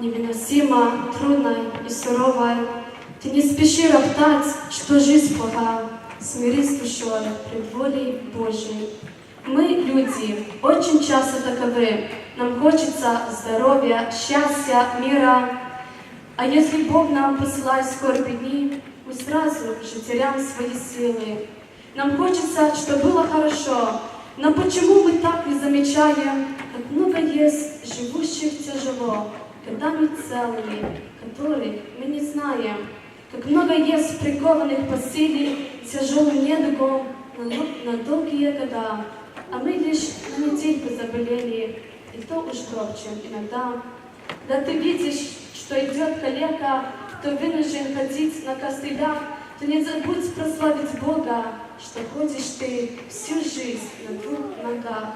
невыносимо трудной и суровой. Ты не спеши роптать, что жизнь плоха, смирись душой пред волей Божией. Мы, люди, очень часто таковы. Нам хочется здоровья, счастья, мира. А если Бог нам посылает скорби дни, мы сразу же теряем свои силы. Нам хочется, чтобы было хорошо, но почему мы так не замечаем, как много есть живущих тяжело, когда мы целые, которых мы не знаем, как много есть прикованных по силе тяжелым недугом на, на долгие года, а мы лишь на недельку заболели, и то уж громче иногда. Да ты видишь, что идет калека, кто вынужден ходить на костылях, то не забудь прославить Бога, что ходишь ты всю жизнь на двух ногах.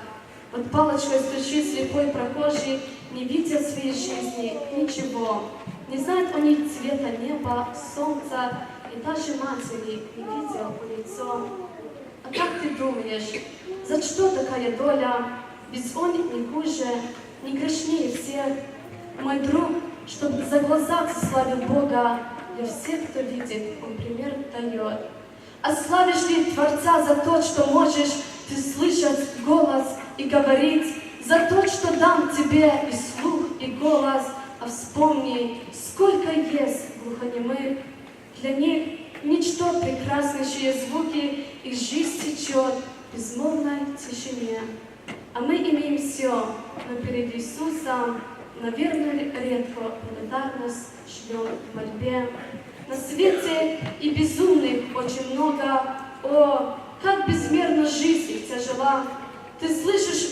Вот палочкой стучит слепой прохожий, не видя в своей жизни ничего. Не знает он ни цвета неба, солнца, и даже матери не видел лицо. А как ты думаешь, за что такая доля? Ведь он не хуже, не грешнее всех. Мой друг, чтобы за глаза славил Бога, для всех, кто видит, он пример дает. А славишь ли Творца за то, что можешь ты слышать голос и говорить, за то, что дам тебе и слух, и голос, а вспомни, сколько есть глухонемых, для них ничто прекраснейшие звуки, и жизнь течет в безмолвной тишине. А мы имеем все, но перед Иисусом, наверное, редко благодарность шлем в мольбе. На свете и безумных очень много, о, как безмерно жизнь их тяжела. Ты слышишь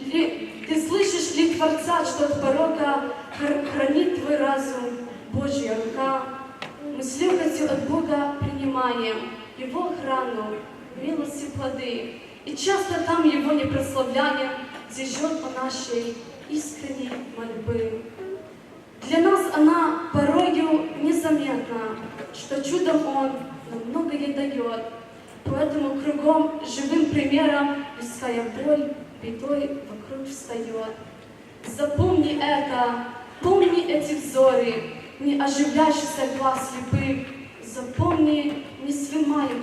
ли, ты слышишь ли Творца, что от порока хр- хранит твой разум Божья рука? Мы с легкостью от Бога принимаем Его охрану, милости плоды, и часто там Его не прославляем, где ждет по нашей искренней мольбы. Для нас она порою незаметна, что чудом Он нам многое дает. Поэтому кругом живым примером людская боль бедой вокруг встает. Запомни это, помни эти взоры, не оживляющийся глаз слепых. Запомни несвимай-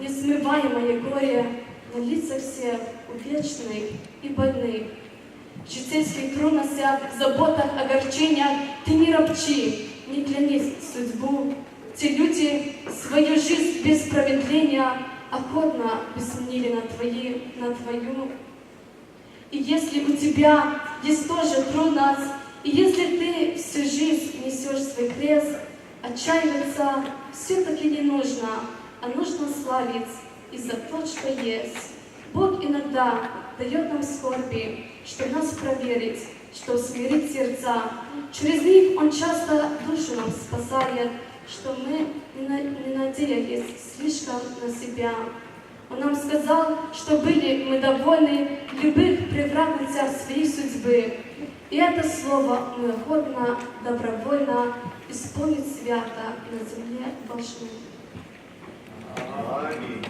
несмываемое горе на лицах всех увечных и больных. В житейских трудностях, заботах, огорчениях ты не ропчи, не клянись судьбу. Те люди свою жизнь без промедления охотно изменили на, твои, на твою. И если у тебя есть тоже трудность, и если ты всю жизнь несешь свой крест, отчаиваться все-таки не нужно, а нужно славить и за то, что есть. Бог иногда дает нам скорби, чтобы нас проверить, что смирить сердца. Через них Он часто душу нам спасает, что мы не надеялись слишком на себя. Он нам сказал, что были мы довольны любых превратностях своей судьбы. И это слово мы охотно, добровольно исполнить свято на земле должны. Аминь.